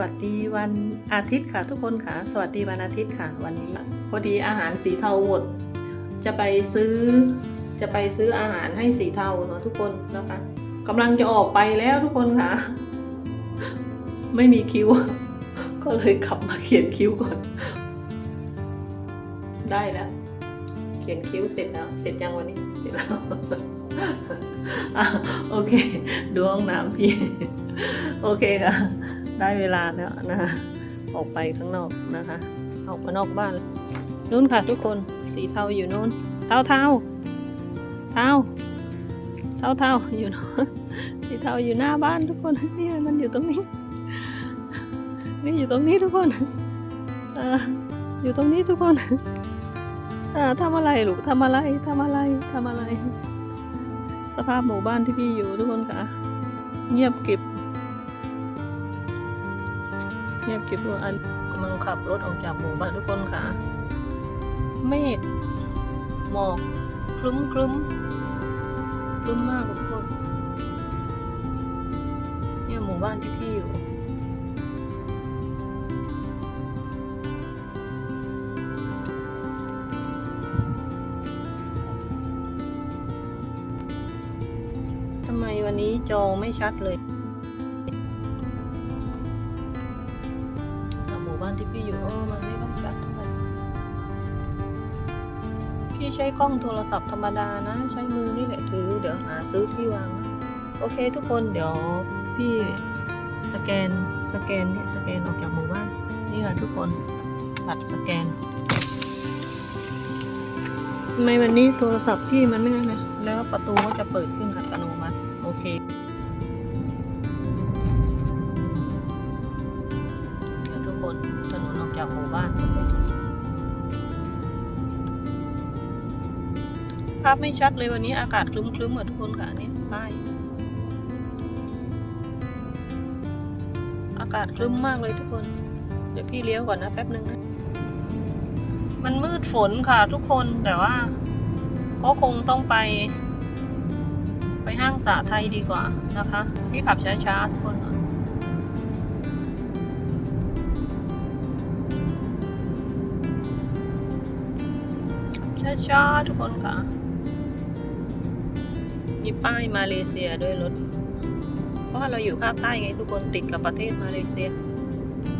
วัสดีวันอาทิตย์ค่ะทุกคนค่ะ สวัสดีวันอาทิตย์ค่ะ วันนี้พอดีอาหารสีเทาหมด จะไปซื้อ จะไปซื้ออาหารให้สีเทาเนาะทุกคนนะคะกำลังจะออกไปแล้วทุกคนค่ะ ไม่มีคิว ก็เลยขับมาเขียนคิวก่อน ได้แล้ว เขียนคิวเสร็จแล้ว เสร็จยังวันนี้ เสร็จแล้วโอเคดูห้องน้ำพี่ โอเคค่ะ ได้เวลาแล้วนะคะออกไปข้างนอกนะคะออกมานอกบ้านนู้นค่ะทุกคนสีเทาอยู่นู้นเทาเทาเทาเทาเทาอยู่นู้นสีเทาอยู่หน้าบ้านทุกคนเนี่ยมันอยู่ตรงนี้นี่อยู่ตรงนี้ทุกคนเอออยู่ตรงนี้ทุกคนอ่าทำอะไรลูกทำอะไรทำอะไรทำอะไร สภาพหมู่บ้านที่พี่อยู่ทุกคนค่ะเงียบกริบ เงียบกิบว่าอันกำลังขับรถออกจากหมู่บ้านทุกคนค่ะ เมฆหมอกคลุ้มคลุ้มคลุ้มมากทุกคน เนี่ยหมู่บ้านที่พี่อยู่ทำไมวันนี้จอไม่ชัดเลย บ้านที่พี่อยู่โอ้มันไม่ต้องชัดเท่าไหร่พี่ใช้กล้องโทรศัพท์ธรรมดานะ ใช้มือนี่แหละถือ เดี๋ยวหาซื้อที่วางนะโอเคทุกคนเดี๋ยวพี่สแกนสแกนเนี่ยสแกนออกจากหมู่บ้านนี่ค่ะทุกคนบัตรสแกนทำไมวันนี้โทรศัพท์พี่มันไม่นั่นนะแล้วประตูก็จะเปิดขึ้นอัตโนมัติโอเค กจากหมู่บ้าน ภาพไม่ชัดเลยวันนี้อากาศคลึ้มๆเหมือนทุกคนค่ะนี่ยป้ายอากาศคลึ้มมากเลยทุกคน เดี๋ยวพี่เลี้ยวก่อนนะแป๊บนึงนะ มันมืดฝนค่ะทุกคนแต่ว่า ก็คงต้องไป ไปห้างสาไทยดีกว่านะคะ พี่ขับช้าๆทุกคน ช้าๆทุกคนค่ะ มีป้ายมาเลเซียด้วยรถ เพราะว่าเราอยู่ภาคใต้ไงทุกคนติดกับประเทศมาเลเซีย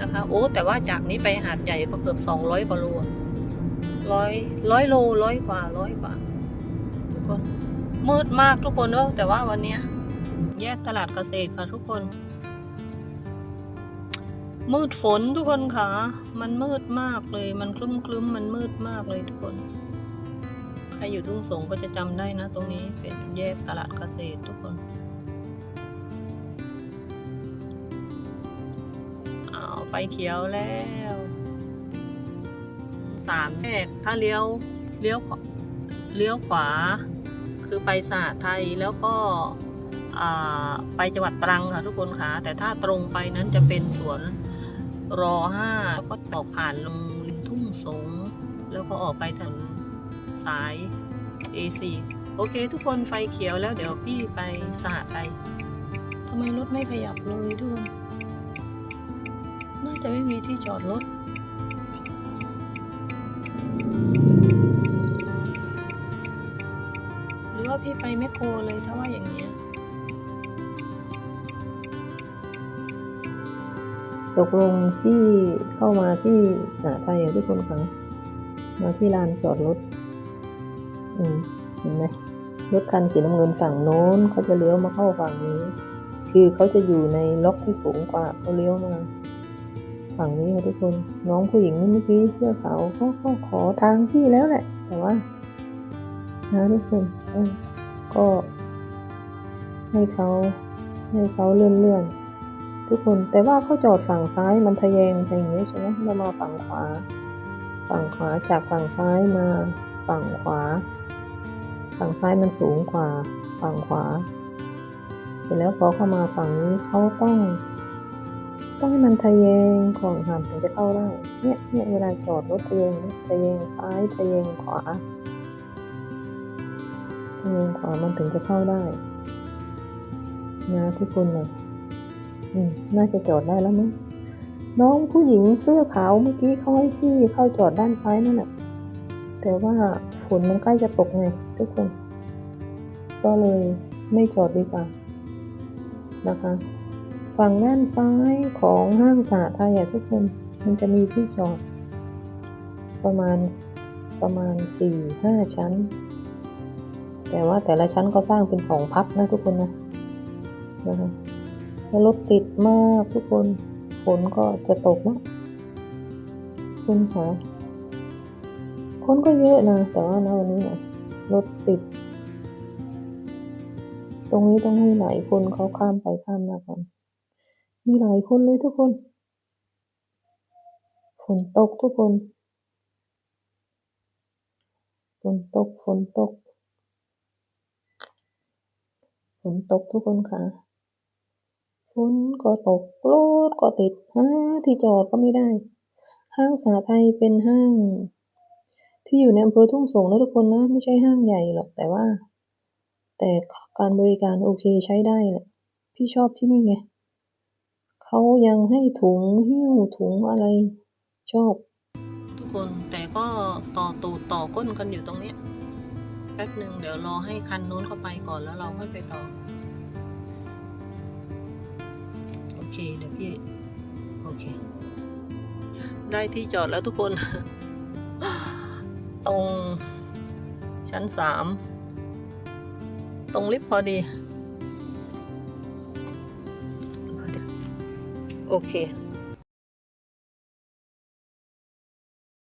นะคะโอ้แต่ว่าจากนี้ไปหาดใหญ่ก็เกือบ200กว่าโลร้อยร้อยโลร้อยกว่าร้อยกว่า ทุกคนมืดมากทุกคนเนอะแต่ว่าวันเนี้ยแยกตลาดเกษตรค่ะทุกคน มืดฝนทุกคนค่ะ มันมืดมากเลย มันคลึ้มคลึ้มมันมืดมากเลยทุกคน ใครอยู่ทุ่งสงก็จะจำได้นะ ตรงนี้เป็นแยกตลาดเกษตรทุกคนอ้าวไฟเขียวแล้วสามแยกถ้าเลี้ยวเลี้ยวขวาเลี้ยวขวา คือไปสหไทยแล้วก็ไปจังหวัดตรังค่ะทุกคนค่ะ แต่ถ้าตรงไปนั้นจะเป็นสวนรอห้าแล้วก็ออกผ่านลงริมทุ่งสง แล้วก็ออกไปถนน สาย A4 โอเค ทุกคนไฟเขียวแล้วเดี๋ยวพี่ไปสหไทยทำไมรถไม่ขยับเลยทุกคนน่าจะไม่มีที่จอดรถหรือว่าพี่ไปแมคโครเลยถ้าว่าอย่างเงี้ยตกลงที่เข้ามาที่สาไทยอะทุกคนคะมาที่ลานจอดรถอืม เห็นไหมรถคันสีน้ำเงินฝั่งโน้นเขาจะเลี้ยวมาเข้าฝั่งนี้ คือเขาจะอยู่ในล็อกที่สูงกว่าเขาเลี้ยวมา ฝั่งนี้ค่ะทุกคน น้องผู้หญิงเมื่อกี้เสื้อขาวเขาก็ขอทางพี่แล้วแหละ แต่ว่านะทุกคนก็ ให้เขาให้เขาเลื่อนเลื่อนทุกคนแต่ว่าเขาจอดฝั่งซ้ายมันทะแยงไปอย่างเงี้ยใช่ไหมเรามาฝั่งขวา ฝั่งขวาจากฝั่งซ้ายมาฝั่งขวา ฝั่งซ้ายมันสูงกว่าฝั่งขวา เสร็จแล้วพอเข้ามาฝั่งนี้เขาต้อง ต้องให้มันทะแยงก่อนค่ะถึงจะเข้าได้ เนี่ยเนี่ยเวลาจอดรถทะแยงทะแยงซ้ายทะแยงขวาทะแยงขวามันถึงจะเข้าได้นะทุกคนนะอืมน่าจะจอดได้แล้วมั้งน้องผู้หญิงเสื้อขาวเมื่อกี้เขาให้พี่เข้าจอดด้านซ้ายนั่นแหละแต่ว่า ฝนมันใกล้จะตกไงทุกคน ก็เลยไม่จอดดีกว่านะคะ ฝั่งด้านซ้ายของห้างสาไทยอะทุกคน มันจะมีที่จอด ประมาณประมาณสี่ห้าชั้น แต่ว่าแต่ละชั้นก็สร้างเป็นสองพักนะทุกคนนะนะคะแล้วรถติดมากทุกคน ฝนก็จะตกนะคุณคะ คนก็เยอะนะ แต่ว่านะวันนี้นะรถติด ตรงนี้ต้องให้หลายคนเขาข้ามไปข้ามมากันมีหลายคนเลยทุกคน ฝนตกทุกคน ฝนตก ฝนตก ฝนตกทุกคนค่ะ ฝนก็ตกรถก็ติดหาที่จอดก็ไม่ได้ ห้างสาไทยเป็นห้าง ที่อยู่ในอำเภอทุ่งสงนะทุกคนนะ ไม่ใช่ห้างใหญ่หรอกแต่ว่า แต่การบริการโอเคใช้ได้แหละพี่ชอบที่นี่ไงเขายังให้ถุงหิ้วถุงอะไร ชอบ ทุกคนแต่ก็ต่อตูดต่อก้นกันอยู่ตรงเนี้ยแป๊บหนึ่งเดี๋ยวรอให้คันนู้นเข้าไปก่อนแล้วเราค่อยไปต่อ โอเคเดี๋ยวพี่ โอเค ได้ที่จอดแล้วทุกคน ตรงชั้นสามตรงลิฟต์พอดี โอเค